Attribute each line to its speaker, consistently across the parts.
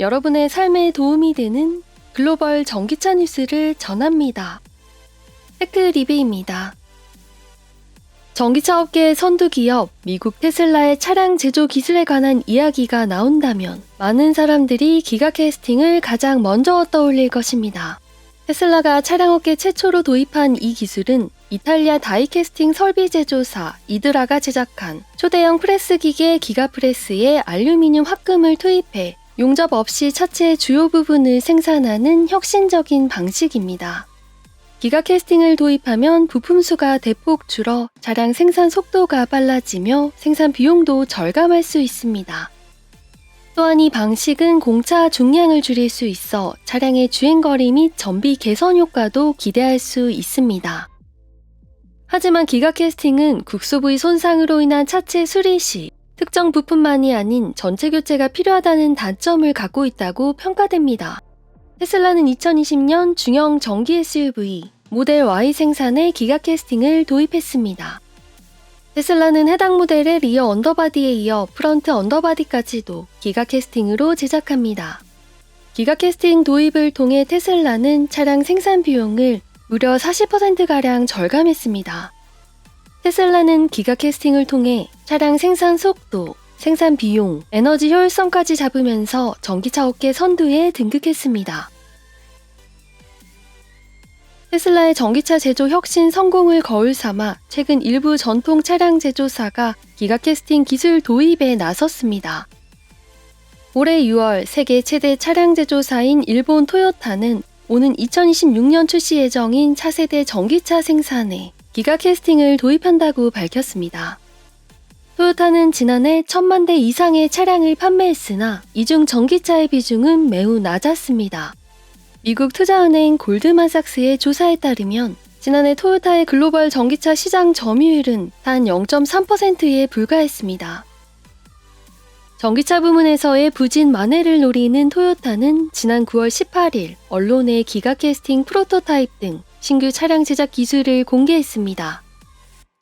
Speaker 1: 여러분의 삶에 도움이 되는 글로벌 전기차 뉴스를 전합니다. 테크 리뷰입니다. 전기차 업계의 선두 기업 미국 테슬라의 차량 제조 기술에 관한 이야기가 나온다면 많은 사람들이 기가 캐스팅을 가장 먼저 떠올릴 것입니다. 테슬라가 차량 업계 최초로 도입한 이 기술은 이탈리아 다이캐스팅 설비 제조사 이드라가 제작한 초대형 프레스 기계 기가프레스에 알루미늄 합금을 투입해 용접 없이 차체의 주요 부분을 생산하는 혁신적인 방식입니다. 기가 캐스팅을 도입하면 부품 수가 대폭 줄어 차량 생산 속도가 빨라지며 생산 비용도 절감할 수 있습니다. 또한 이 방식은 공차 중량을 줄일 수 있어 차량의 주행거리 및 전비 개선 효과도 기대할 수 있습니다. 하지만 기가 캐스팅은 국소 부위 손상으로 인한 차체 수리 시 특정 부품만이 아닌 전체 교체가 필요하다는 단점을 갖고 있다고 평가됩니다. 테슬라는 2020년 중형 전기 SUV 모델 Y 생산에 기가 캐스팅을 도입했습니다. 테슬라는 해당 모델의 리어 언더바디에 이어 프런트 언더바디까지도 기가 캐스팅으로 제작합니다. 기가 캐스팅 도입을 통해 테슬라는 차량 생산 비용을 무려 40%가량 절감했습니다. 테슬라는 기가 캐스팅을 통해 차량 생산 속도, 생산 비용, 에너지 효율성까지 잡으면서 전기차 업계 선두에 등극했습니다. 테슬라의 전기차 제조 혁신 성공을 거울 삼아 최근 일부 전통 차량 제조사가 기가 캐스팅 기술 도입에 나섰습니다. 올해 6월 세계 최대 차량 제조사인 일본 토요타는 오는 2026년 출시 예정인 차세대 전기차 생산에 기가 캐스팅을 도입한다고 밝혔습니다. 토요타는 지난해 천만 대 이상의 차량을 판매했으나 이중 전기차의 비중은 매우 낮았습니다. 미국 투자은행 골드만삭스의 조사에 따르면 지난해 토요타의 글로벌 전기차 시장 점유율은 단 0.3%에 불과했습니다. 전기차 부문에서의 부진 만회를 노리는 토요타는 지난 9월 18일 언론에 기가 캐스팅 프로토타입 등 신규 차량 제작 기술을 공개했습니다.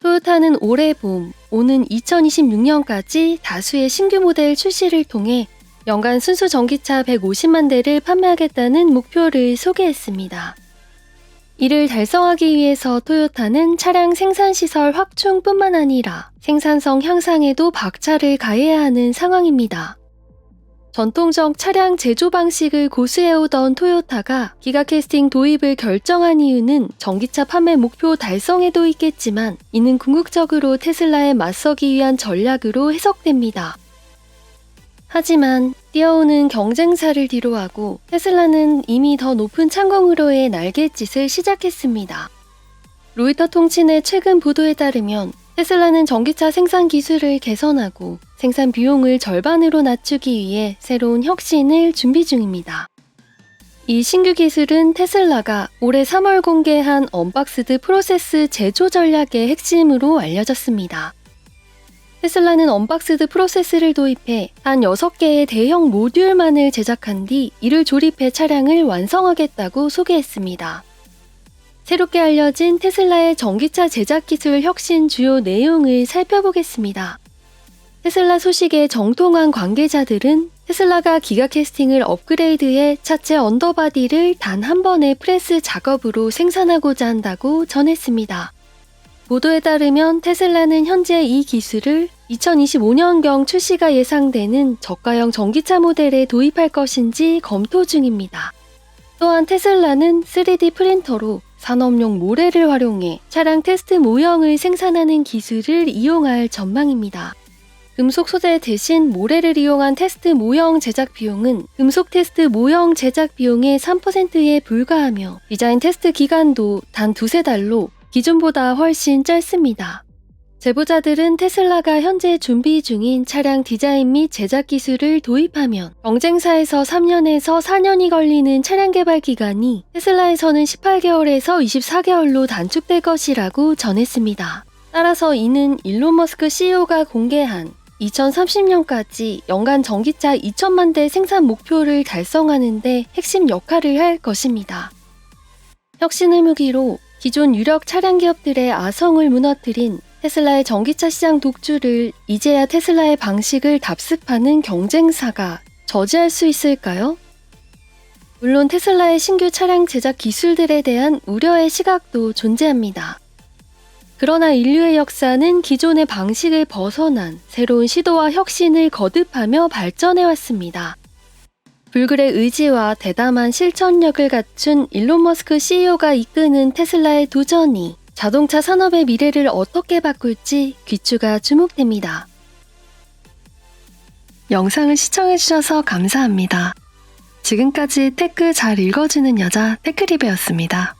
Speaker 1: 토요타는 올해 봄, 오는 2026년까지 다수의 신규 모델 출시를 통해 연간 순수 전기차 150만 대를 판매하겠다는 목표를 소개했습니다. 이를 달성하기 위해서 토요타는 차량 생산 시설 확충뿐만 아니라 생산성 향상에도 박차를 가해야 하는 상황입니다. 전통적 차량 제조 방식을 고수해오던 토요타가 기가 캐스팅 도입을 결정한 이유는 전기차 판매 목표 달성에도 있겠지만 이는 궁극적으로 테슬라에 맞서기 위한 전략으로 해석됩니다. 하지만 뛰어오는 경쟁사를 뒤로하고 테슬라는 이미 더 높은 창공으로의 날갯짓을 시작했습니다. 로이터 통신의 최근 보도에 따르면 테슬라는 전기차 생산 기술을 개선하고 생산 비용을 절반으로 낮추기 위해 새로운 혁신을 준비 중입니다. 이 신규 기술은 테슬라가 올해 3월 공개한 언박스드 프로세스 제조 전략의 핵심으로 알려졌습니다. 테슬라는 언박스드 프로세스를 도입해 한 6개의 대형 모듈만을 제작한 뒤 이를 조립해 차량을 완성하겠다고 소개했습니다. 새롭게 알려진 테슬라의 전기차 제작 기술 혁신 주요 내용을 살펴보겠습니다. 테슬라 소식에 정통한 관계자들은 테슬라가 기가 캐스팅을 업그레이드해 차체 언더바디를 단 한 번의 프레스 작업으로 생산하고자 한다고 전했습니다. 보도에 따르면 테슬라는 현재 이 기술을 2025년경 출시가 예상되는 저가형 전기차 모델에 도입할 것인지 검토 중입니다. 또한 테슬라는 3D 프린터로 산업용 모래를 활용해 차량 테스트 모형을 생산하는 기술을 이용할 전망입니다. 금속 소재 대신 모래를 이용한 테스트 모형 제작 비용은 금속 테스트 모형 제작 비용의 3%에 불과하며 디자인 테스트 기간도 단 두세 달로 기존보다 훨씬 짧습니다. 제보자들은 테슬라가 현재 준비 중인 차량 디자인 및 제작 기술을 도입하면 경쟁사에서 3년에서 4년이 걸리는 차량 개발 기간이 테슬라에서는 18개월에서 24개월로 단축될 것이라고 전했습니다. 따라서 이는 일론 머스크 CEO가 공개한 2030년까지 연간 전기차 2천만 대 생산 목표를 달성하는데 핵심 역할을 할 것입니다. 혁신의 무기로 기존 유력 차량 기업들의 아성을 무너뜨린 테슬라의 전기차 시장 독주를 이제야 테슬라의 방식을 답습하는 경쟁사가 저지할 수 있을까요? 물론 테슬라의 신규 차량 제작 기술들에 대한 우려의 시각도 존재합니다. 그러나 인류의 역사는 기존의 방식을 벗어난 새로운 시도와 혁신을 거듭하며 발전해 왔습니다. 불굴의 의지와 대담한 실천력을 갖춘 일론 머스크 CEO가 이끄는 테슬라의 도전이 자동차 산업의 미래를 어떻게 바꿀지 귀추가 주목됩니다. 영상을 시청해주셔서 감사합니다. 지금까지 테크 잘 읽어주는 여자 테크리베였습니다.